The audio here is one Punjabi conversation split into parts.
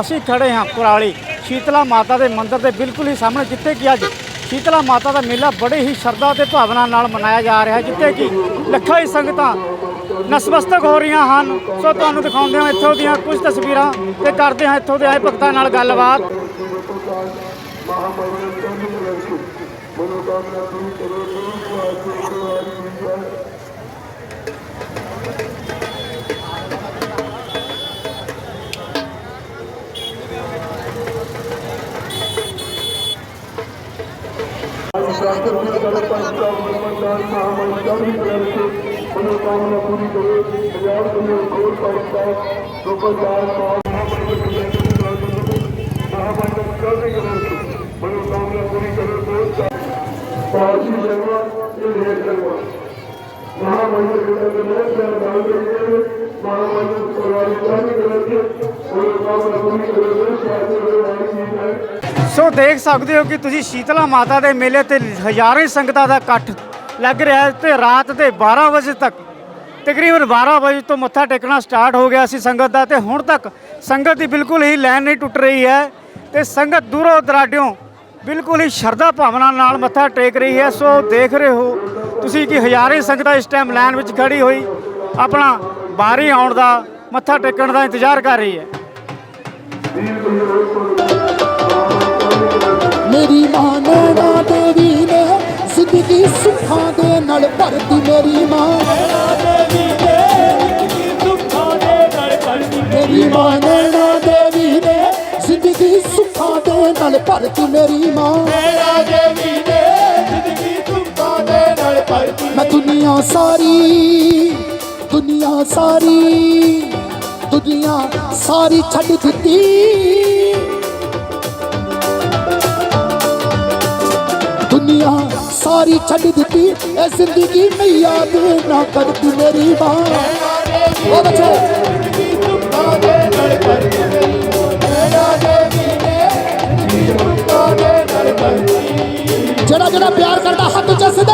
ਅਸੀਂ ਖੜੇ ਹਾਂ ਕੁਰਾਲੀ। ਸ਼ੀਤਲਾ ਮਾਤਾ ਦੇ ਮੰਦਰ ਦੇ ਬਿਲਕੁਲ ਹੀ ਸਾਹਮਣੇ, ਜਿੱਥੇ ਕਿ ਅੱਜ ਸ਼ੀਤਲਾ ਮਾਤਾ ਦਾ ਮੇਲਾ ਬੜੇ ਹੀ ਸ਼ਰਧਾ ਤੇ ਭਾਵਨਾ ਨਾਲ ਮਨਾਇਆ ਜਾ ਰਿਹਾ ਜਿੱਥੇ ਕਿ ਲੱਖਾਂ ਹੀ ਸੰਗਤਾਂ ਨਸਮਸਤਕ ਹੋ ਰਹੀਆਂ ਹਨ। ਸੋ ਤੁਹਾਨੂੰ ਦਿਖਾਉਂਦੇ ਹਾਂ ਇੱਥੋਂ ਦੀਆਂ ਕੁਝ ਤਸਵੀਰਾਂ ਤੇ ਕਰਦੇ ਹਾਂ ਇੱਥੋਂ ਦੇ ਆਏ ਭਗਤਾਂ ਨਾਲ ਗੱਲਬਾਤ। ਮਨੋਕਾਮਨਾ ਪੂਰੀ ਕਰੇ ਪੰਜਾਬ ਦੇ ਹੋਰ ਪਾਕਿਸਤਾਨ ਲੋਕਾਂ ਦਾ ਮਨੋਕਾਮਨਾ ਪੂਰੀ ਕਰੇ ਬਹੁਤ ਪਾਰਸੀ ਜਨਵਾ ਇਹ ਹੈ ਜਨਵਾ ਮਹਾਮੰਡਲ ਦੇ ਲੋਕ ਦਾ ਨਾਮ ਦੇ ਮਹਾਮੰਡਲ ਕੋਲਾਰੀ ਚਾਹੀ ਕਰਦੇ ਮਨੋਕਾਮਨਾ ਪੂਰੀ ਕਰੇ ਸੋ ਦੇਖ ਸਕਦੇ ਹੋ ਕਿ ਤੁਸੀਂ ਸ਼ੀਤਲਾ ਮਾਤਾ ਦੇ ਮੇਲੇ ਤੇ ਹਜ਼ਾਰਾਂ ਹੀ ਸੰਗਤਾਂ ਦਾ ਇਕੱਠ ਲੱਗ ਰਿਹਾ ਹੈ ਤੇ ਰਾਤ ਦੇ 12 ਵਜੇ ਤੱਕ, ਤਕਰੀਬਨ 12 ਵਜੇ ਤੋਂ ਮੱਥਾ ਟੇਕਣਾ ਸਟਾਰਟ ਹੋ ਗਿਆ ਸੀ ਸੰਗਤ ਦਾ ਤੇ ਹੁਣ ਤੱਕ ਸੰਗਤ ਦੀ ਬਿਲਕੁਲ ਹੀ ਲਾਈਨ ਨਹੀਂ ਟੁੱਟ ਰਹੀ ਹੈ ਤੇ ਸੰਗਤ ਦੂਰੋਂ ਦਰਾਡਿਓਂ ਬਿਲਕੁਲ ਹੀ ਸ਼ਰਧਾ ਭਾਵਨਾ ਨਾਲ ਮੱਥਾ ਟੇਕ ਰਹੀ ਹੈ। ਸੋ ਦੇਖ ਰਹੇ ਹੋ ਤੁਸੀਂ ਕਿ ਹਜ਼ਾਰਾਂ ਸੰਗਤਾਂ ਇਸ ਟਾਈਮ ਲਾਈਨ ਵਿੱਚ ਖੜੀ ਹੋਈ, ਆਪਣਾ ਬਾਰੀ ਆਉਣ ਦਾ, ਮੱਥਾ ਟੇਕਣ ਦਾ ਇੰਤਜ਼ਾਰ ਕਰ ਰਹੀ ਹੈ। ਮੇਰੀ ਮਾਂ ਨੈਣਾ ਦੇਵੀ ਨੇ ਜ਼ਿੰਦਗੀ ਸੁੱਖਾਂ ਦੇ ਨਾਲ ਭਰਤੀ ਮੇਰੀ ਮਾਂ। ਮੇਰੀ ਮਾਂ ਨੈਣਾ ਦੇਵੀ ਨੇ ਜ਼ਿੰਦਗੀ ਸੁੱਖਾਂ ਦੇ ਨਾਲ ਭਰਤੀ ਮੇਰੀ ਮਾਂ। ਮੈਂ ਦੁਨੀਆ ਸਾਰੀ ਦੁਨੀਆ ਸਾਰੀ ਦੁਨੀਆ ਸਾਰੀ ਛੱਡ ਦਿੱਤੀ। ਦੁਨੀਆ ਸਾਰੀ ਛੱਡ ਦਿੱਤੀ, ਇਹ ਜ਼ਿੰਦਗੀ ਮਈਆ ਦੇ ਨਾ ਕਰਦੀ ਮੇਰੀ ਮਾਂ। ਉਹ ਬੱਚੇ, ਜਿਹੜਾ ਜਿਹੜਾ ਪਿਆਰ ਕਰਦਾ ਹੱਥ ਚੱਸਦੇ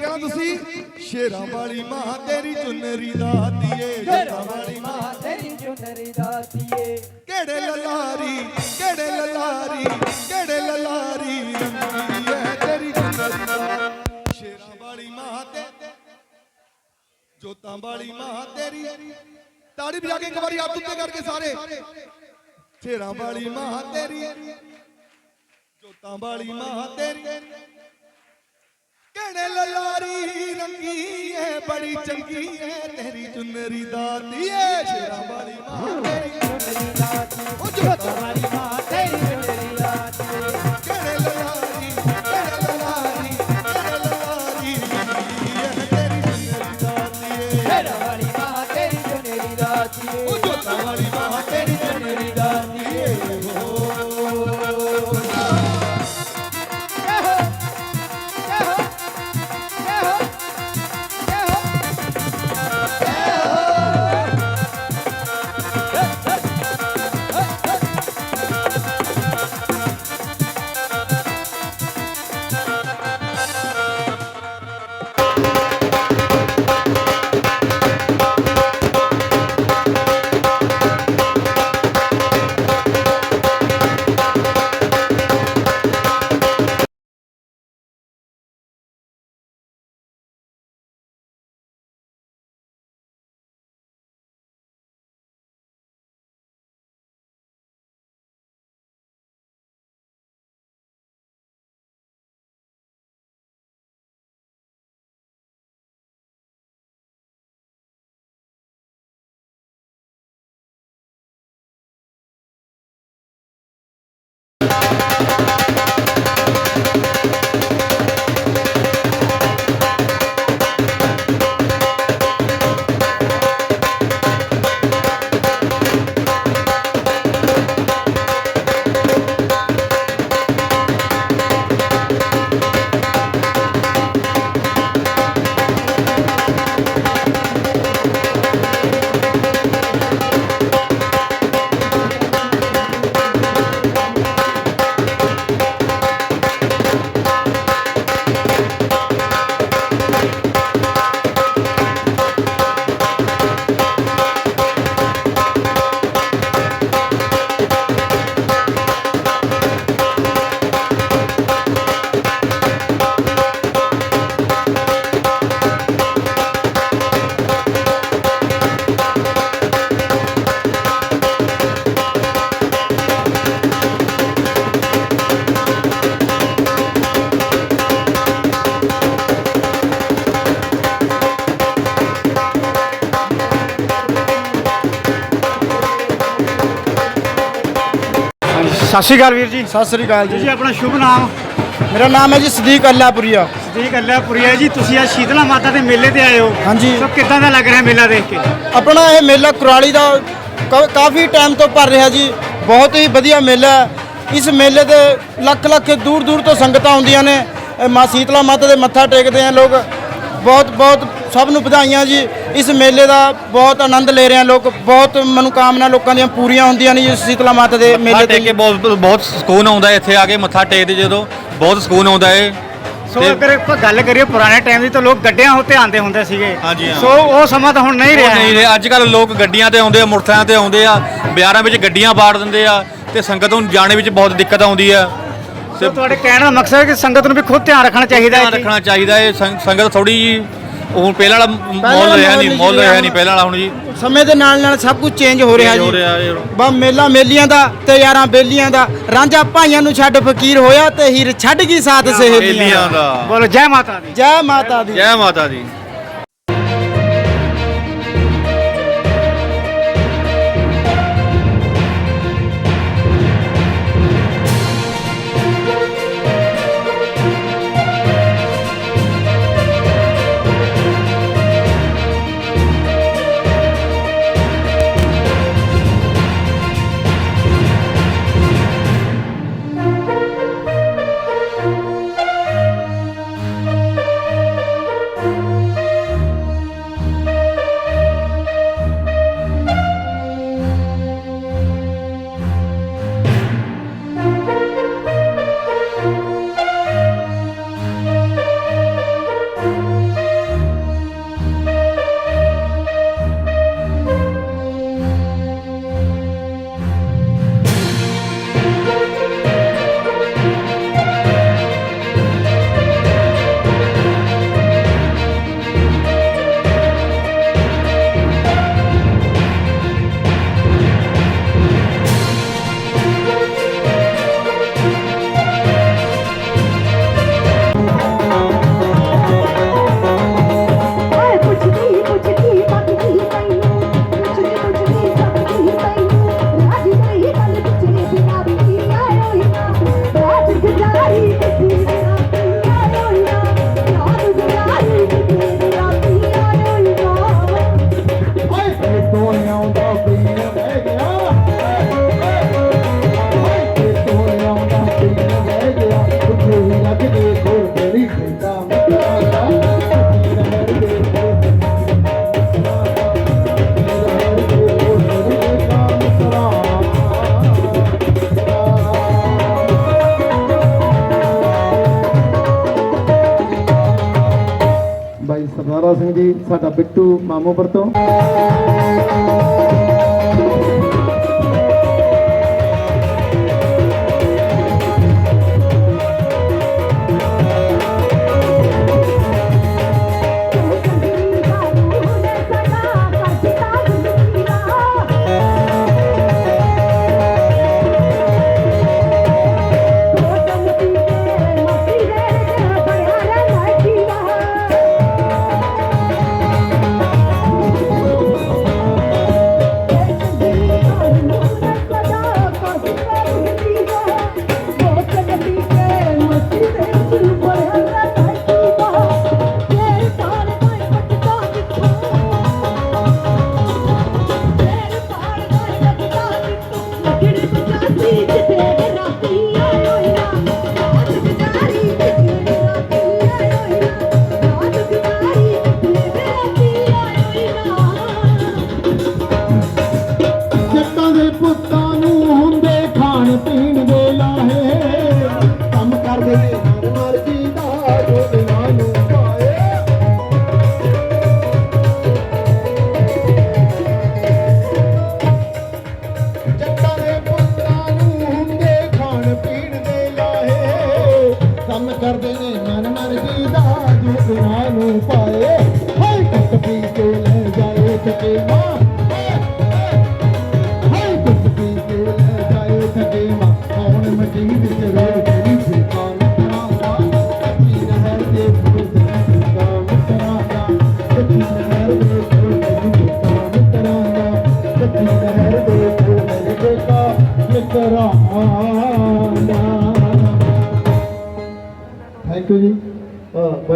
ਕਹਿਣਾ ਤੁਸੀਂ? ਸ਼ੇਰਾਂ ਵਾਲੀ ਮਾਂ ਤੇਰੀ ਚੁੰਨਰੀ ਦਾ ਦੀਏ ਜੋਤਾਂ ਵਾਲੀ ਮਾਂ ਤੇਰੀ ਚੁਨਰੀ ਦਾਤੀਏ ਕਿਹੜੇ ਲਲਾਰੀ ਕਿਹੜੇ ਲਲਾਰੀ ਕਿਹੜੇ ਲਲਾਰੀ। ਰੰਗੀ ਹੈ ਤੇਰੀ ਚੁੰਨਰੀ। ਸ਼ੇਰਾਂ ਵਾਲੀ ਮਾਂ ਤੇ ਜੋਤਾਂ ਵਾਲੀ ਮਾਂ ਤੇਰੀ। ਤਾੜੀ ਵਜਾ ਕੇ ਇੱਕ ਵਾਰੀ ਹੱਥ ਉੱਤੇ ਕਰਕੇ ਸਾਰੇ। ਸ਼ੇਰਾਂ ਵਾਲੀ ਮਾਂ ਤੇਰੀ ਜੋਤਾਂ ਵਾਲੀ ਮਾਂ ਤੇਰੀ। ਕਿਹੜੇ ਲਲਾਰੀ ਰੰਗੀ ਐ ਬੜੀ ਚੰਗੀ ਐ ਤੇਰੀ ਚੁੰਨਰੀ ਦਾਤੀ ਐ ਸ਼ੇਰਾਂ ਵਾਲੀ ਮਾਂ ਤੇਰੀ ਚੁਨਰੀ ਦਾਤੀ ਉਹ ਜੋਤਾਂ ਵਾਲੀ ਮਾਂ ਤੇਰੀ ਸਤਿ ਸ਼੍ਰੀ ਅਕਾਲ ਵੀਰ ਜੀ। ਸਤਿ ਸ੍ਰੀ ਅਕਾਲ ਜੀ। ਜੀ ਆਪਣਾ ਸ਼ੁਭ ਨਾਮ? ਮੇਰਾ ਨਾਮ ਹੈ ਜੀ ਸਦੀਕ ਅੱਲਾਪੁਰੀਆ। ਸਦੀਕ ਅੱਲਾਪੁਰੀਆ ਜੀ ਤੁਸੀਂ ਅੱਜ ਸ਼ੀਤਲਾ ਮਾਤਾ ਦੇ ਮੇਲੇ ਤੇ ਆਏ ਹੋ। ਹਾਂਜੀ। ਸੋ ਕਿੱਦਾਂ ਦਾ ਲੱਗ ਰਿਹਾ ਮੇਲਾ ਦੇਖ ਕੇ? ਆਪਣਾ ਇਹ ਮੇਲਾ ਕੁਰਾਲੀ ਦਾ ਕ- ਕਾਫੀ ਟਾਈਮ ਤੋਂ ਭਰ ਰਿਹਾ ਜੀ। ਬਹੁਤ ਹੀ ਵਧੀਆ ਮੇਲਾ ਹੈ। ਇਸ ਮੇਲੇ ਤੇ ਲੱਖ ਲੱਖ ਦੂਰ ਦੂਰ ਤੋਂ ਸੰਗਤਾਂ ਆਉਂਦੀਆਂ ਨੇ। ਇਹ ਮਾਂ ਸ਼ੀਤਲਾ ਮਾਤਾ ਦੇ ਮੱਥਾ ਟੇਕਦੇ ਆ ਲੋਕ। ਬਹੁਤ ਬਹੁਤ ਸਭ ਨੂੰ ਵਧਾਈਆਂ ਜੀ। ਇਸ ਮੇਲੇ ਦਾ ਬਹੁਤ ਆਨੰਦ ਲੈ ਰਹੇ ਆ ਲੋਕ। ਬਹੁਤ ਮਨੋਕਾਮਨਾ ਲੋਕਾਂ ਦੀਆਂ ਪੂਰੀਆਂ ਹੁੰਦੀਆਂ ਨੇ ਜੀ ਸ਼ੀਤਲਾ ਮਾਤਾ ਦੇ ਮੇਲੇ ਟੇਕ ਕੇ ਤੇ ਬਹੁਤ ਬਹੁਤ ਸਕੂਨ ਆਉਂਦਾ ਇੱਥੇ ਆ ਕੇ ਮੱਥਾ ਟੇਕਦੇ ਜਦੋਂ। ਬਹੁਤ ਸਕੂਨ ਆਉਂਦਾ ਹੈ ਸੋ ਤੇ- ਅਗਰ ਆਪਾਂ ਗੱਲ ਕਰੀਏ ਪੁਰਾਣੇ ਟਾਈਮ ਦੀ ਤਾਂ ਲੋਕ ਗੱਡਿਆਂ ਉੱਤੇ ਆਉਂਦੇ ਹੁੰਦੇ ਸੀਗੇ। ਸੋ ਉਹ ਸਮਾਂ ਤਾਂ ਹੁਣ ਨਹੀਂ ਰਿਹਾ। ਨਹੀਂ ਰਹੇ। ਅੱਜ ਕੱਲ ਲੋਕ ਗੱਡੀਆਂ ਤੇ ਆਉਂਦੇ ਆ ਮੋਟਰਸਾਈਕਲਾਂ ਤੇ ਆਉਂਦੇ ਆ ਬਿਆਰਾਂ ਵਿੱਚ ਗੱਡੀਆਂ ਬਾੜ ਦਿੰਦੇ ਆ ਤੇ ਸੰਗਤ ਨੂੰ ਜਾਣੇ ਵਿੱਚ ਬਹੁਤ ਦਿੱਕਤ ਆਉਂਦੀ ਆ। ਸੋ ਤੁਹਾਡੇ ਕਹਿਣ ਦਾ ਮਕਸਦ ਹੈ ਕਿ ਸੰਗਤ ਨੂੰ ਵੀ ਖੁਦ ਧਿਆਨ ਰੱਖਣਾ ਚਾਹੀਦਾ ਹੈ ਰੱਖਣਾ ਚਾਹੀਦਾ ਹੈ ਸੰਗ- ਸੰਗਤ ਥੋੜੀ ਜੀ ਹੁਣ ਪਹਿਲਾਂ ਵਾਲਾ ਮੌਲ ਰਿਹਾ ਮਾਹੌਲ ਨਹੀਂ ਮੌਲ ਰਿਹਾ ਨਹੀਂ ਪਹਿਲਾਂ ਵਾਲਾ ਹੁਣ ਜੀ। ਸਮੇਂ ਦੇ ਨਾਲ ਨਾਲ ਸਭ ਕੁਝ ਚੇਂਜ ਹੋ ਰਿਹਾ ਹੋ ਜੀ। ਰਿਹਾ ਇਹ। ਬਾ ਮੇਲਾ ਮੇਲੀਆਂ ਦਾ ਤੇ ਯਾਰਾਂ ਬੇਲੀਆਂ ਦਾ ਰਾਂਝਾ ਭਾਈਆਂ ਨੂੰ ਛੱਡ ਫਕੀਰ ਹੋਇਆ ਤੇ ਹੀਰ ਛੱਡ ਗਈ ਸਾਥ ਸਹੇਲੀਆਂ। ਬੇਲੀਆਂ ਦਾ। ਬੋਲੋ ਜੈ ਮਾਤਾ ਦੀ। ਜੈ ਮਾਤਾ ਦੀ। ਜੈ ਮਾਤਾ ਦੀ। ਸਾਡਾ ਬਿੱਟੂ ਮਾਮੂਪੁਰ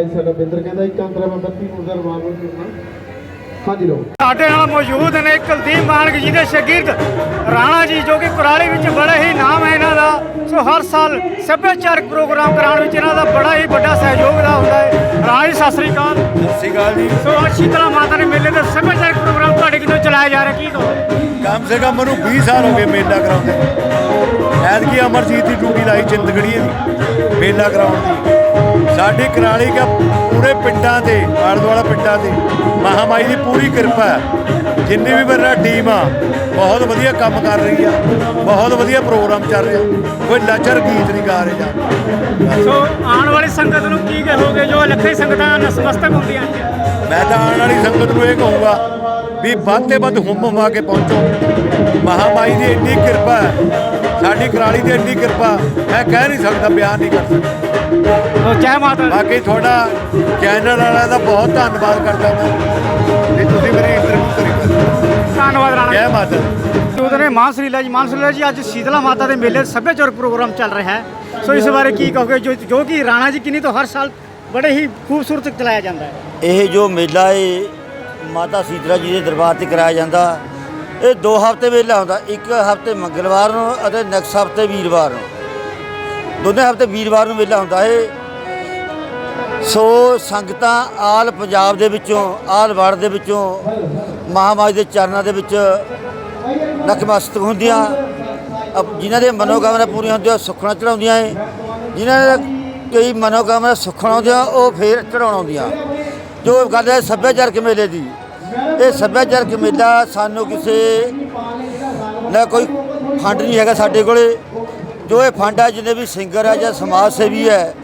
ਭਾਈ ਸਾਡਾ ਬਿੰਦਰ ਕਹਿੰਦਾ ਇੱਕ ਅੰਤਰਾ ਮੈਂ 32 ਨੂੰ ਦਾ ਰਿਵਾਲਵਰ ਦੇਣਾ ਹਾਂਜੀ ਲੋ ਸਾਡੇ ਨਾਲ ਮੌਜੂਦ ਨੇ ਕੁਲਦੀਪ ਮਾਨਕ ਜੀ ਦੇ ਸ਼ਾਗਿਰਦ ਰਾਣਾ ਜੀ ਜੋ ਕਿ ਕੁਰਾਲੀ ਵਿੱਚ ਬੜਾ ਹੀ ਨਾਮ ਹੈ ਇਹਨਾਂ ਦਾ। ਸੋ ਹਰ ਸਾਲ ਸੱਭਿਆਚਾਰਕ ਪ੍ਰੋਗਰਾਮ ਕਰਾਉਣ ਵਿੱਚ ਇਹਨਾਂ ਦਾ ਬੜਾ ਹੀ ਵੱਡਾ ਸਹਿਯੋਗ ਦਾ ਹੁੰਦਾ ਹੈ। ਰਾਣਾ ਜੀ ਸਤਿ ਸ੍ਰੀ ਅਕਾਲ। ਸਤਿ ਸ਼੍ਰੀ ਅਕਾਲ ਜੀ। ਸੋ ਅੱਜ ਸ਼ੀਤਲਾ ਮਾਤਾ ਦੇ ਮੇਲੇ ਦੇ ਸੱਭਿਆਚਾਰਕ ਪ੍ਰੋਗਰਾਮ ਤੁਹਾਡੇ ਕਿਦੋਂ ਚਲਾਇਆ ਜਾ ਰਿਹਾ ਕੀ ਕਹੋ? ਕਮ ਸੇ ਕਮ ਮੈਨੂੰ 20 ਸਾਲ ਹੋ ਗਏ ਮੇਲਾ ਕਰਾਉਂਦੇ ਐਤਕੀ ਅਮਰਜੀਤ ਦੀ ਡਿਊਟੀ ਲਾਈ ਚਿੰਤਗੜੀਏ ਦੀ। ਮੇਲਾ ਕਰਾਉਣ ਦੀ। ਸਾਡੀ ਕਰਾਲੀ ਕਾ ਪੂਰੇ ਪਿੰਡਾਂ ਤੇ ਆਲੇ ਦੁਆਲਾ ਪਿੰਡਾਂ ਤੇ ਮਹਾਮਾਈ ਦੀ ਪੂਰੀ ਕਿਰਪਾ ਹੈ। ਜਿੰਨੀ ਵੀ ਮੇਰਾ ਟੀਮ ਆ ਬਹੁਤ ਵਧੀਆ ਕੰਮ ਕਰ ਰਹੀ ਆ ਬਹੁਤ ਵਧੀਆ ਪ੍ਰੋਗਰਾਮ ਚੱਲ ਰਿਹਾ। ਕੋਈ ਲੱਚਰ ਗੀਤ ਨਹੀਂ ਗਾ ਰਹੇ। ਜਾਂ ਸੋ ਆਉਣ ਵਾਲੀ ਸੰਗਤ ਨੂੰ ਕੀ ਕਹੋਗੇ? ਜੋ ਲੱਖਾਂ ਸੰਗਤਾਂ ਨਸਮਸਤਕ ਹੁੰਦੀਆਂ ਮੈਂ ਤਾਂ ਆਉਣ ਵਾਲੀ ਸੰਗਤ ਨੂੰ ਇਹ ਕਹੂੰਗਾ ਵੀ ਵੱਧ ਤੇ ਵੱਧ ਹੁਮ ਹੁਮਾ ਕੇ ਪਹੁੰਚੋ। ਮਹਾਮਾਈ ਦੀ ਇੰਨੀ ਕਿਰਪਾ ਹੈ ਸਾਡੀ ਕਰਾਲੀ ਦੀ ਇੰਨੀ ਕਿਰਪਾ ਮੈਂ ਕਹਿ ਨਹੀਂ ਸਕਦਾ ਬਿਆਨ ਨਹੀਂ ਕਰ ਸਕਦਾ। ਜੈ ਮਾਤਾ। ਬਾਕੀ ਤੁਹਾਡਾ ਚੈਨਲ ਵਾਲਿਆਂ ਦਾ ਬਹੁਤ ਧੰਨਵਾਦ ਕਰਦਾ ਮੈਂ। ਵੀ ਤੁਸੀਂ ਮੇਰੀ ਇੰਟਰਵਿਊ ਕਰੀ ਧੰਨਵਾਦ ਰਾਣਾ ਜੈ। ਮਾਤਾ ਦੀ। ਉਹਦੇ ਨੇ ਮਾਨਸਰੀਲਾ ਜੀ। ਮਾਨਸਰੀਲਾ ਜੀ ਅੱਜ ਸ਼ੀਤਲਾ ਮਾਤਾ ਦੇ ਮੇਲੇ ਸੱਭਿਆਚਾਰਕ ਪ੍ਰੋਗਰਾਮ ਚੱਲ ਰਿਹਾ ਹੈ। ਸੋ ਇਸ ਬਾਰੇ ਕੀ ਕਹੋਗੇ? ਜੋ ਜੋ ਕਿ ਰਾਣਾ ਜੀ ਕਿੰਨੀ ਤੋਂ ਹਰ ਸਾਲ ਬੜੇ ਹੀ ਖੂਬਸੂਰਤ ਚਲਾਇਆ ਜਾਂਦਾ ਹੈ। ਇਹ ਜੋ ਮੇਲਾ ਏ ਮਾਤਾ ਸੀਤਲਾ ਜੀ ਦੇ ਦਰਬਾਰ ਤੇ ਕਰਾਇਆ ਜਾਂਦਾ। ਇਹ ਦੋ ਹਫ਼ਤੇ ਵੇਲਾ ਹੁੰਦਾ, ਇੱਕ ਹਫ਼ਤੇ ਮੰਗਲਵਾਰ ਨੂੰ ਅਤੇ ਨੈਕਸਟ ਹਫ਼ਤੇ ਵੀਰਵਾਰ ਨੂੰ। ਦੋਨੇ ਹਫ਼ਤੇ ਵੀਰਵਾਰ ਨੂੰ ਮੇਲਾ ਹੁੰਦਾ ਹੈ ਸੋ ਸੰਗਤਾਂ ਆਲ ਪੰਜਾਬ ਦੇ ਵਿੱਚੋਂ, ਆਲ ਵਰਡ ਦੇ ਵਿੱਚੋਂ ਮਹਾਮਾਈ ਦੇ ਚਰਨਾਂ ਦੇ ਵਿੱਚ ਨਤਮਸਤਕ ਹੁੰਦੀਆਂ। ਅਪ- ਜਿਨ੍ਹਾਂ ਦੇ ਮਨੋਕਾਮਨਾ ਪੂਰੀਆਂ ਹੁੰਦੀਆਂ, ਉਹ ਸੁੱਖਣਾ ਚੜਾਉਂਦੀਆਂ ਏ। ਜਿਨ੍ਹਾਂ ਦੇ ਕਈ ਮਨੋਕਾਮਨਾ ਸੁੱਖਣਾ ਹੁੰਦੀਆਂ ਉਹ ਫੇਰ ਚੜਾਉਣ ਆਉਂਦੀਆਂ। ਜੋ ਗੱਲ ਹੈ ਸੱਭਿਆਚਾਰਕ ਮੇਲੇ ਦੀ। ਇਹ ਸੱਭਿਆਚਾਰਕ ਮੇਲਾ ਸਾਨੂੰ ਕਿਸੇ ਨਾ ਕੋਈ ਫੰਡ ਨਹੀਂ ਹੈਗਾ ਸਾਡੇ ਕੋਲੇ। ਜੋ ਇਹ ਫੰਡ ਹੈ ਜਿੰਨੇ ਵੀ ਸਿੰਗਰ ਹੈ ਜਾਂ ਸਮਾਜ ਸੇਵੀ ਹੈ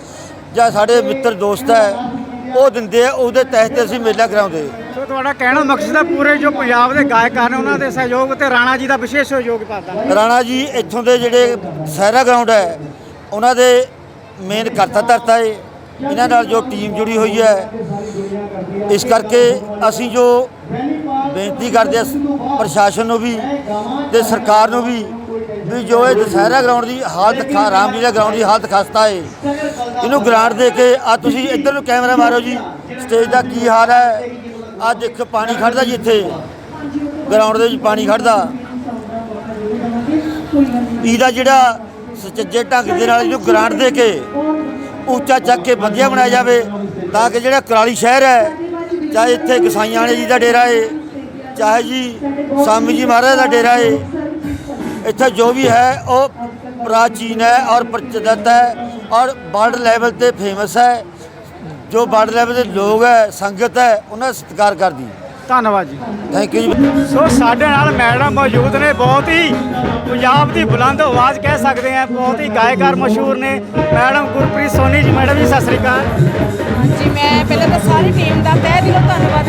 ਜਾਂ ਸਾਡੇ ਮਿੱਤਰ ਦੋਸਤ ਹੈ ਉਹ ਦਿੰਦੇ ਆ ਉਹਦੇ ਤਹਿਤ ਅਸੀਂ ਮੇਲਾ ਕਰਾਉਂਦੇ। ਸੋ ਤੁਹਾਡਾ ਕਹਿਣਾ ਮਕਸਦ ਹੈ ਪੂਰੇ ਜੋ ਪੰਜਾਬ ਦੇ ਗਾਇਕ ਹਨ ਉਹਨਾਂ ਦੇ ਸਹਿਯੋਗ ਤੇ ਰਾਣਾ ਜੀ ਦਾ ਵਿਸ਼ੇਸ਼ ਸਹਿਯੋਗ ਪਾਦਾ ਰਾਣਾ ਜੀ ਇੱਥੋਂ ਦੇ ਜਿਹੜੇ ਸਹਿਰਾ ਗਰਾਊਂਡ ਹੈ ਉਹਨਾਂ ਦੇ ਮੇਨ ਕਰਤਾ ਧਰਤਾ ਹੈ ਇਹਨਾਂ ਨਾਲ ਜੋ ਟੀਮ ਜੁੜੀ ਹੋਈ ਹੈ, ਇਸ ਕਰਕੇ ਅਸੀਂ ਜੋ ਬੇਨਤੀ ਕਰਦੇ ਪ੍ਰਸ਼ਾਸਨ ਨੂੰ ਵੀ ਤੇ ਸਰਕਾਰ ਨੂੰ ਵੀ ਵੀ ਜੋ ਇਹ ਦੁਸਹਿਰਾ ਗਰਾਊਂਡ ਦੀ ਹਾਲਤ ਖਾ ਰਾਮਲੀਲਾ ਗਰਾਊਂਡ ਦੀ ਹਾਲਤ ਖਸਤਾ ਹੈ ਇਹਨੂੰ ਗ੍ਰਾਂਟ ਦੇ ਕੇ ਆ ਤੁਸੀਂ ਇੱਧਰ ਨੂੰ ਕੈਮਰਾ ਮਾਰੋ ਜੀ, ਸਟੇਜ ਦਾ ਕੀ ਹਾਲ ਹੈ? ਆ ਦੇਖੋ ਪਾਣੀ ਖੜਦਾ ਜੀ ਇੱਥੇ। ਗਰਾਊਂਡ ਦੇ ਵਿੱਚ ਪਾਣੀ ਖੜਦਾ ਇਹਦਾ ਜਿਹੜਾ ਸੁਚੱਜੇ ਢੰਗ ਦੇ ਨਾਲ ਇਹਨੂੰ ਗ੍ਰਾਂਟ ਦੇ ਕੇ ਉੱਚਾ ਚੱਕ ਕੇ ਵਧੀਆ ਬਣਾਇਆ ਜਾਵੇ ਤਾਂ ਕਿ ਜਿਹੜਾ ਕਰਾਲੀ ਸ਼ਹਿਰ ਹੈ, ਚਾਹੇ ਇੱਥੇ ਗਸਾਈਆਂ ਵਾਲੇ ਜੀ ਦਾ ਡੇਰਾ ਹੈ ਚਾਹੇ ਜੀ ਸਾਮੀ ਜੀ ਮਹਾਰਾਜ ਦਾ ਡੇਰਾ ਹੈ ਇੱਥੇ ਜੋ ਵੀ ਹੈ, ਉਹ ਪ੍ਰਾਚੀਨ ਹੈ ਔਰ ਪ੍ਰਚਲਿਤ ਹੈ ਔਰ ਵਰਲਡ ਲੈਵਲ ਤੇ ਫੇਮਸ ਹੈ। ਜੋ ਵਰਲਡ ਲੈਵਲ ਦੇ ਲੋਕ ਹੈ, ਸੰਗਤ ਹੈ, ਉਹਨਾਂ ਸਤਿਕਾਰ ਕਰਦੀ ਧੰਨਵਾਦ ਜੀ। ਥੈਂਕ ਯੂ ਜੀ। ਸੋ ਸਾਡੇ ਨਾਲ ਮੈਡਮ ਮੌਜੂਦ ਨੇ ਬਹੁਤ ਹੀ ਪੰਜਾਬ ਦੀ ਬੁਲੰਦ ਆਵਾਜ਼ ਕਹਿ ਸਕਦੇ ਆ ਬਹੁਤ ਹੀ ਗਾਇਕਾਰ ਮਸ਼ਹੂਰ ਨੇ। ਮੈਡਮ ਗੁਰਪ੍ਰੀਤ ਸੋਨੀ ਜੀ ਮੈਡਮ ਜੀ ਸਤਿ ਸ੍ਰੀ ਅਕਾਲ। ਜੀ ਮੈਂ ਪਹਿਲਾਂ ਤਾਂ ਸਾਰੀ ਟੀਮ ਦਾ ਤਹਿ ਦਿਲੋਂ ਧੰਨਵਾਦ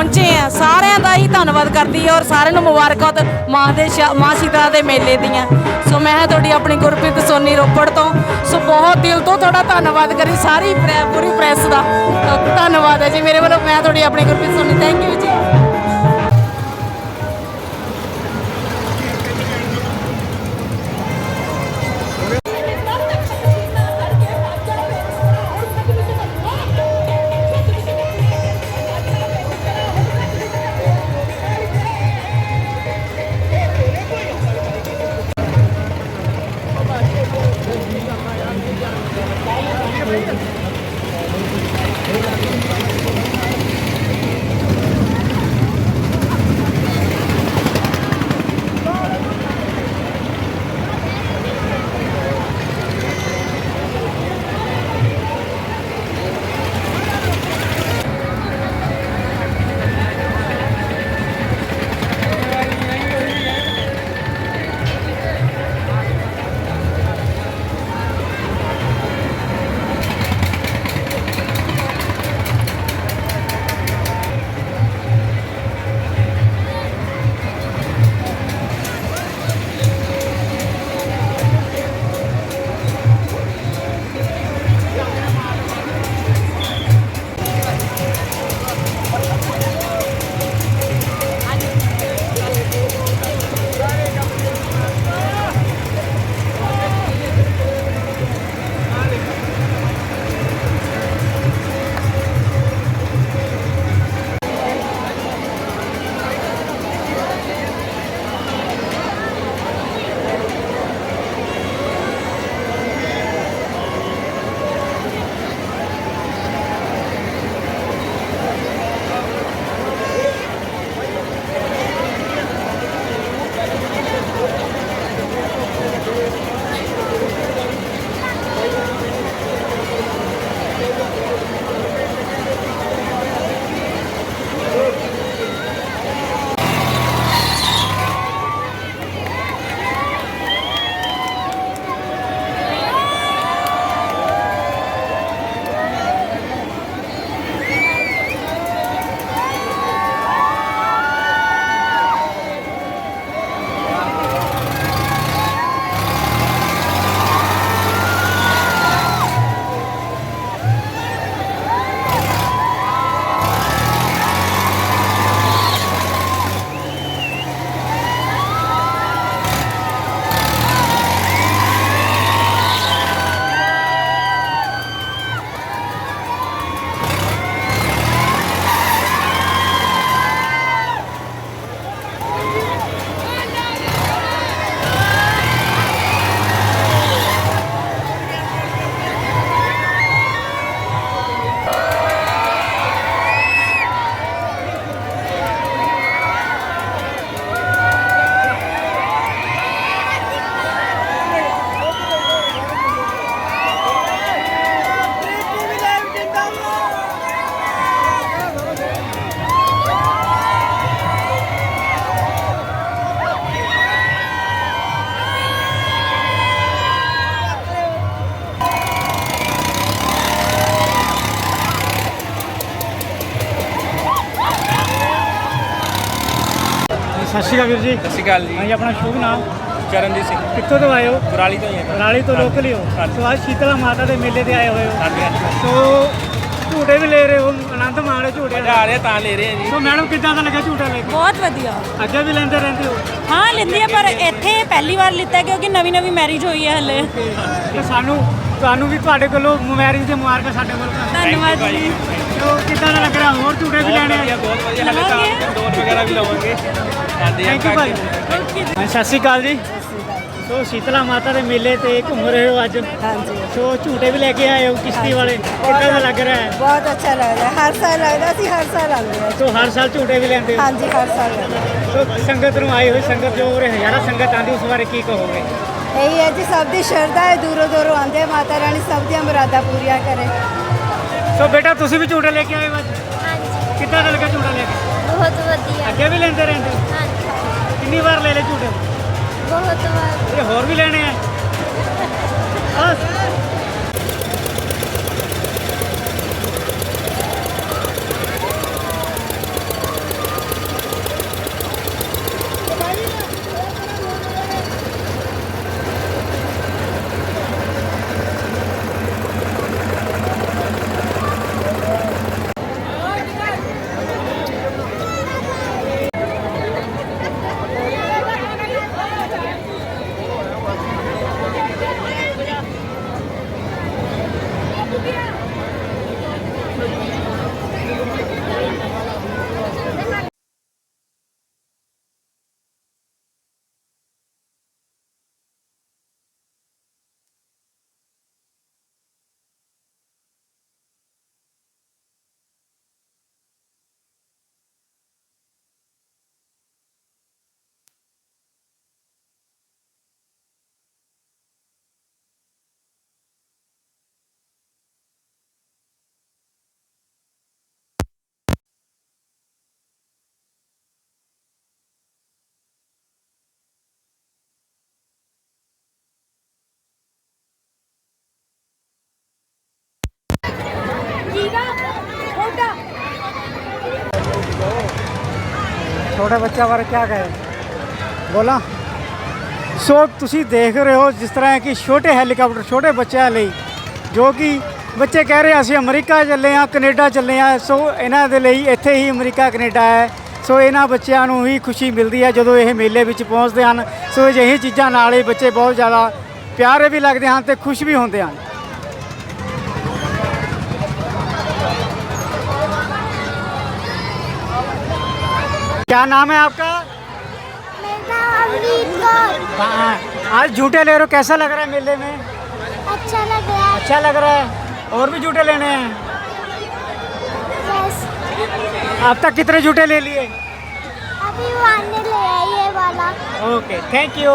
ਪਹੁੰਚੇ ਆ। ਸਾਰਿਆਂ ਦਾ ਹੀ ਧੰਨਵਾਦ ਕਰਦੀ ਹਾਂ ਔਰ ਸਾਰਿਆਂ ਨੂੰ ਮੁਬਾਰਕਾਂ ਮਾਂ ਦੇ ਸ਼ਾ- ਮਾਂ ਸੀਤਾ ਦੇ ਮੇਲੇ ਦੀਆਂ। ਸੋ ਮੈਂ ਤੁਹਾਡੀ ਆਪਣੀ ਗੁਰਪ੍ਰੀਤ ਸੋਨੀ ਰੋਪੜ ਤੋਂ। ਸੋ ਬਹੁਤ ਦਿਲ ਤੋਂ ਤੁਹਾਡਾ ਧੰਨਵਾਦ ਕਰੀ, ਸਾਰੀ ਪੂਰੀ ਪ੍ਰੈਸ ਦਾ। ਧੰਨਵਾਦ ਹੈ ਜੀ ਮੇਰੇ ਵੱਲੋਂ। ਮੈਂ ਤੁਹਾਡੀ ਆਪਣੀ ਗੁਰਪ੍ਰੀਤ ਸੋਨੀ ਥੈਂਕ ਯੂ ਜੀ। ਸ਼੍ਰੀ ਅਕਾਲ ਵੀਰ ਜੀ। ਸਤਿ ਸ਼੍ਰੀ ਅਕਾਲ ਜੀ। ਹਾਂਜੀ ਆਪਣਾ ਸ਼ੁਭ ਨਾਮ? ਚਰਨਜੀਤ ਸਿੰਘ। ਕਿੱਥੋਂ ਤੋਂ ਆਏ ਹੋ? ਕੁਰਾਲੀ ਤੋਂ ਹੀ ਹੈ ਤੋਂ ਲੋਕਲ ਹੀ ਹੋ। ਸੋ ਅੱਜ ਸ਼ੀਤਲਾ ਮਾਤਾ ਦੇ ਮੇਲੇ ਤੇ ਆਏ ਹੋਏ ਹੋ। ਹਾਂਜੀ ਹਾਂਜੀ। ਸੋ ਝੂਟੇ ਵੀ ਲੈ ਰਹੇ ਹੋ ਆਨੰਦ ਮਾਣ ਰਹੇ ਝੂਟੇ ਆ ਰਿਹਾ ਤਾਂ ਲੈ ਰਹੇ ਆ ਜੀ। ਸੋ ਮੈਡਮ ਕਿੱਦਾਂ ਦਾ ਲੱਗਾ ਝੂਟਾ ਲੈ ਕੇ? ਬਹੁਤ ਵਧੀਆ। ਅੱਗੇ ਵੀ ਲੈਂਦੇ ਰਹਿੰਦੇ ਹੋ? ਹਾਂ ਲੈਂਦੀ ਆ ਪਰ ਇੱਥੇ ਪਹਿਲੀ ਵਾਰ ਲਿੱਤਾ ਕਿਉਂਕਿ ਨਵੀਂ ਨਵੀਂ ਮੈਰਿਜ ਹੋਈ ਹੈ ਹਲੇ। ਤੇ ਸਾਨੂੰ ਤੁਹਾਨੂੰ ਵੀ ਤੁਹਾਡੇ ਕੋਲੋਂ ਮੈਰਿਜ ਦੇ ਮੁਬਾਰਕਾਂ ਸਾਡੇ ਵੱਲੋਂ ਧੰਨਵਾਦ ਜੀ। ਸੋ ਕਿੱਦਾਂ ਦਾ ਲੱਗ ਰਿਹਾ? ਹੋਰ ਝੂਟੇ ਵੀ ਲੈਣੇ ਆ? ਬਹੁਤ ਵਧੀਆ। ਹਲੇ ਤਾਂ ਵਗੈਰਾ ਵੀ ਲਵਾਂਗੇ। ਥੈਂਕ ਯੂ ਭਾਈ ਹਾਂ, ਸਤਿ ਸ਼੍ਰੀ ਅਕਾਲ ਜੀ। ਸੋ ਸ਼ੀਤਲਾ ਮਾਤਾ ਦੇ ਮੇਲੇ ਤੇ ਘੁੰਮ ਰਹੇ ਹੋ ਅੱਜ। ਹਾਂਜੀ। ਸੋ ਝੂਟੇ ਵੀ ਲੈ ਕੇ ਆਏ ਹੋ ਕਿਸ਼ਤੀ ਵਾਲੇ। ਕਿੱਦਾਂ ਦਾ ਲੱਗ ਰਿਹਾ ਹੈ? ਬਹੁਤ ਅੱਛਾ ਲੱਗਦਾ ਹੈ। ਹਰ ਸਾਲ ਲੱਗਦਾ ਸੀ ਹਰ ਸਾਲ ਆਉਂਦੇ ਹਾਂ। ਸੋ ਹਰ ਸਾਲ ਝੂਟੇ ਵੀ ਲੈਂਦੇ ਹੋ? ਹਾਂਜੀ ਹਰ ਸਾਲ ਲੱਗਦਾ। ਸੋ ਸੰਗਤ ਨੂੰ ਆਈ ਹੋਈ ਸੰਗਤ ਜੋ ਉਰੇ ਹਜ਼ਾਰਾਂ ਸੰਗਤ ਆਂਦੀ ਉਸ ਬਾਰੇ ਕੀ ਕਹੋਗੇ? ਇਹੀ ਹੈ ਜੀ ਸਭ ਦੀ ਸ਼ਰਧਾ ਹੈ ਦੂਰੋਂ ਦੂਰੋਂ ਆਉਂਦੇ ਆ, ਮਾਤਾ ਰਾਣੀ ਸਭ ਦੀਆਂ ਮੁਰਾਦਾਂ ਪੂਰੀਆਂ ਕਰੇ। ਸੋ ਬੇਟਾ ਤੁਸੀਂ ਵੀ ਝੂਟੇ ਲੈ ਕੇ ਆਏ ਹੋ ਅੱਜ? ਹਾਂਜੀ। ਕਿੱਦਾਂ ਦਾ ਲੱਗਾ ਝੂਟਾ ਲੈ ਕੇ? ਬਹੁਤ ਵਧੀਆ। ਅੱਗੇ ਵੀ ਲੈਂਦੇ ਰਹਿੰਦੇ? ਹੋ? ਹਾਂਜੀ। ਕਿੰਨੀ ਵਾਰ ਲੈ ਲਏ ਝੂਟੇ? ਬਹੁਤ ਵਾਰ। ਇਹ ਹੋਰ ਵੀ ਲੈਣੇ ਆ? ਹਾਂ ਛੋਟੇ ਬੱਚਾ ਬਾਰੇ ਕੀ ਕਹੇ? ਬੋਲਾ। ਸੋ ਤੁਸੀਂ ਦੇਖ ਰਹੇ ਹੋ ਜਿਸ ਤਰ੍ਹਾਂ ਕਿ ਛੋਟੇ ਹੈਲੀਕਾਪਟਰ, ਛੋਟੇ ਬੱਚਿਆਂ ਲਈ ਜੋ ਕਿ ਬੱਚੇ ਕਹਿ ਰਹੇ ਅਸੀਂ ਅਮਰੀਕਾ ਚੱਲੇ ਆ ਕੈਨੇਡਾ ਚੱਲੇ ਆ ਸੋ ਇਹਨਾਂ ਦੇ ਲਈ ਇੱਥੇ ਹੀ ਅਮਰੀਕਾ, ਕੈਨੇਡਾ ਹੈ। ਸੋ ਇਹਨਾਂ ਬੱਚਿਆਂ ਨੂੰ ਹੀ ਖੁਸ਼ੀ ਮਿਲਦੀ ਹੈ ਜਦੋਂ ਇਹ ਮੇਲੇ ਵਿੱਚ ਪਹੁੰਚਦੇ ਹਨ। ਸੋ ਅਜਿਹੀ ਚੀਜ਼ਾਂ ਨਾਲ ਹੀ ਬੱਚੇ ਬਹੁਤ ਜ਼ਿਆਦਾ ਪਿਆਰੇ ਵੀ ਲੱਗਦੇ ਹਨ ਤੇ ਖੁਸ਼ ਵੀ ਹੁੰਦੇ ਹਨ। क्या नाम है आपका? हाँ, आज झूठे ले रहे हो कैसा लग रहा है मेले में? अच्छा लग रहा है। अच्छा लग रहा है और भी झूठे लेने हैं? अब तक कितने झूठे ले लिए? अभी वो आने ले आई ये वाला। ओके थैंक यू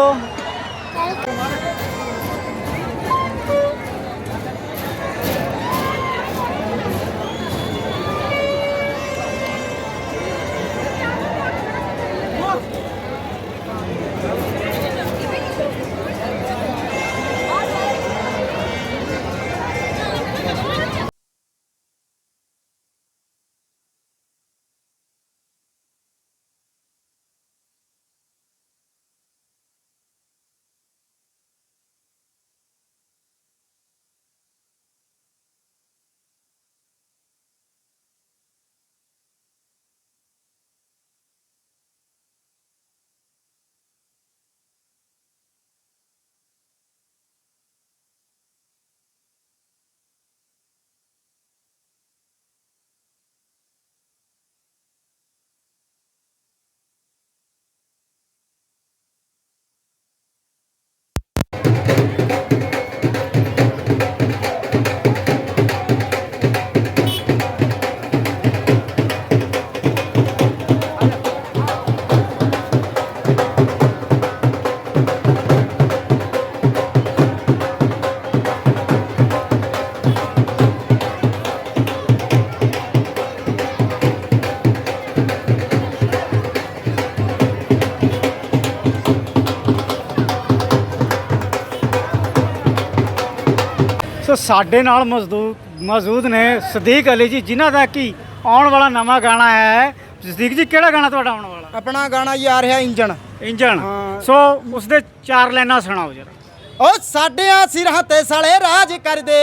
ਸੋ ਸਾਡੇ ਨਾਲ ਮਜ਼ਦੂਰ ਮੌਜੂਦ ਨੇ ਸਦੀਕ ਅਲੀ ਜੀ ਜਿਨ੍ਹਾਂ ਦਾ ਕੀ ਆਉਣ ਵਾਲਾ ਨਵਾਂ ਗਾਣਾ ਹੈ। ਸਦੀਕ ਜੀ ਕਿਹੜਾ ਗਾਣਾ ਤੁਹਾਡਾ ਆਉਣ ਵਾਲਾ? ਆਪਣਾ ਗਾਣਾ ਜੀ ਆ ਰਿਹਾ ਇੰਜਣ। ਇੰਜਣ। ਹਾਂ। ਸੋ ਉਸ ਦੇ ਚਾਰ ਲਾਈਨਾਂ ਸੁਣਾਓ ਜਰਾ। ਓ ਸਾਡਿਆਂ ਸਿਰਾਂ ਤੇ ਸਾਲੇ ਰਾਜ ਕਰਦੇ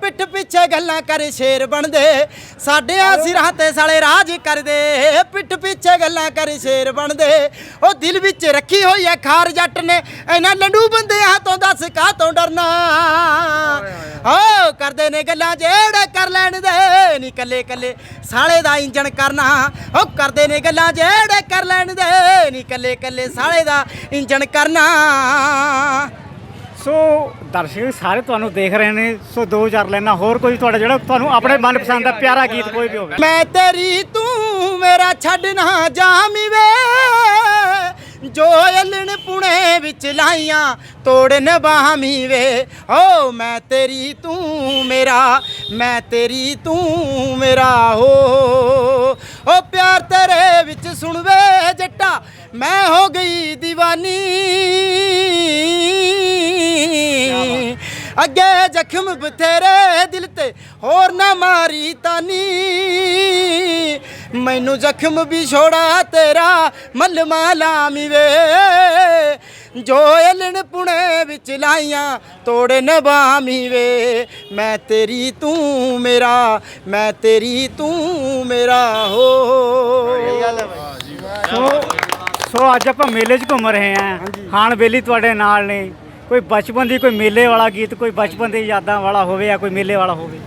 ਪਿੱਠ ਪਿੱਛੇ ਗੱਲਾਂ ਕਰ ਸ਼ੇਰ ਬਣਦੇ। ਸਾਡਿਆਂ ਸਿਰਾਂ ਤੇ ਸਾਲੇ ਰਾਜ ਕਰਦੇ ਪਿੱਠ ਪਿੱਛੇ ਗੱਲਾਂ ਕਰ ਸ਼ੇਰ ਬਣਦੇ। ਓ ਦਿਲ ਵਿੱਚ ਰੱਖੀ ਹੋਈ ਐ ਖਾਰ ਜੱਟ ਨੇ ਇਹਨਾਂ ਲੰਡੂ ਬੰਦਿਆਂ ਤੋਂ ਦੱਸ ਕਾ ਤੋਂ ਡਰਨਾ ਓ ਕਰਦੇ ਨੇ ਗੱਲਾਂ ਜਿਹੜੇ ਕਰ ਲੈਣ ਦੇ ਨੀ ਕੱਲੇ ਕੱਲੇ ਸਾਲੇ ਦਾ ਇੰਜਣ ਕਰਨਾ। ਓ ਕਰਦੇ ਨੇ ਗੱਲਾਂ ਜਿਹੜੇ ਕਰ ਲੈਣ ਦੇ ਨੀ ਕੱਲੇ ਕੱਲੇ ਸਾਲੇ ਦਾ ਇੰਜਣ ਕਰਨਾ। ਸੋ ਦਰਸ਼ਕ ਸਾਰੇ ਤੁਹਾਨੂੰ ਦੇਖ ਰਹੇ ਨੇ, ਸੋ ਦੋ ਚਾਰ ਲਾਈਨਾਂ ਹੋਰ ਕੋਈ ਤੁਹਾਡਾ ਜਿਹੜਾ ਤੁਹਾਨੂੰ ਆਪਣੇ ਮਨਪਸੰਦ ਦਾ ਪਿਆਰਾ ਗੀਤ ਕੋਈ ਵੀ ਹੋਵੇ। ਮੈਂ ਤੇਰੀ ਤੂੰ ਮੇਰਾ ਛੱਡ ਨਾ ਜਾਮੀ ਵੇ। ਜੋ ਅਲਣ ਪੁਣੇ ਵਿੱਚ ਲਾਈਆਂ ਤੋੜਨ ਨਬਾਮੀ ਵੇ ਓ ਮੈਂ ਤੇਰੀ ਤੂੰ ਮੇਰਾ, ਮੈਂ ਤੇਰੀ ਤੂੰ ਮੇਰਾ, ਹੋ। ਓ ਪਿਆਰ ਤੇਰੇ ਵਿੱਚ ਸੁਣ ਵੇ ਜੱਟਾ, ਮੈਂ ਹੋ ਗਈ دیਵਾਨੀ ਅੱਗੇ ਜ਼ਖਮ ਬਥੇਰੇ ਦਿਲ ਤੇ ਹੋਰ ਨਾ ਮਾਰੀ ਤਾਨੀ। ਮੈਨੂੰ ਜ਼ਖਮ ਵੀ ਛੋੜਾ ਤੇਰਾ ਮਲਮਾ ਲਾਮੀ ਵੇ। ਜੋ ਐਲਣ ਪੁਣੇ ਵਿੱਚ ਲਾਈਆਂ ਤੋੜ ਨਵਾਮੀ ਵੇ। ਮੈਂ ਤੇਰੀ ਤੂੰ ਮੇਰਾ ਮੈਂ ਤੇਰੀ ਤੂੰ ਮੇਰਾ ਹੋ। ਸੋ ਸੋ ਅੱਜ ਆਪਾਂ ਮੇਲੇ 'ਚ ਘੁੰਮ ਰਹੇ ਹਾਂ। ਹਾਣ ਬੇਲੀ ਤੁਹਾਡੇ ਨਾਲ ਨੇ। ਕੋਈ ਬਚਪਨ ਦੀ ਕੋਈ ਮੇਲੇ ਵਾਲਾ ਗੀਤ ਕੋਈ ਬਚਪਨ ਦੀ ਯਾਦਾਂ ਵਾਲਾ ਹੋਵੇ ਜਾਂ ਕੋਈ ਮੇਲੇ ਵਾਲਾ ਹੋਵੇ।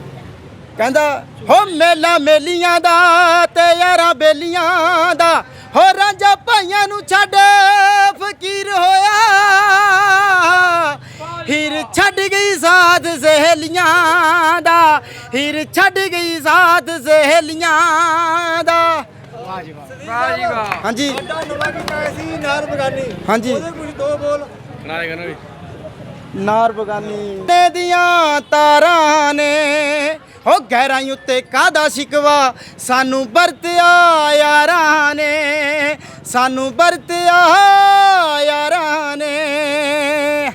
ਕਹਿੰਦਾ ਹੋ ਮੇਲਾ ਮੇਲੀਆਂ ਦਾ ਤੇ ਯਾਰਾਂ ਬੇਲੀਆਂ ਦਾ ਹੋ ਰਾਂਝਾ ਭਾਈਆਂ ਨੂੰ ਛੱਡ ਫਕੀਰ ਹੋਇਆ। ਹੀਰ ਛੱਡ ਗਈ ਸਾਥ ਸਹੇਲੀਆਂ ਦਾ ਹੀਰ ਛੱਡ ਗਈ ਸਾਥ ਸਹੇਲੀਆਂ ਦਾ। ਵਾਹ ਜੀ ਵਾਹ। ਹਾਂਜੀ। ਨਾਰ ਬਗਾਨੀ। ਹਾਂਜੀ। ਕੁਝ ਦੋ ਬੋਲ। ਨਾਰ ਬਗਾਨੀ। ਤੇ ਦੀਆਂ ਤਾਰਾਂ ਨੇ ਹੋ ਗਹਿਰਾਈ ਉੱਤੇ ਕਾਦਾ ਸ਼ਿਕਵਾ? ਸਾਨੂੰ ਵਰਤਿਆ ਯਾਰਾਂ ਨੇ ਸਾਨੂੰ ਵਰਤਿਆ ਯਾਰਾਂ ਨੇ।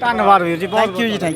ਧੰਨਵਾਦ ਵੀਰ ਜੀ ਬਹੁਤ ਥੈਂਕ ਯੂ ਜੀ ਥੈਂਕ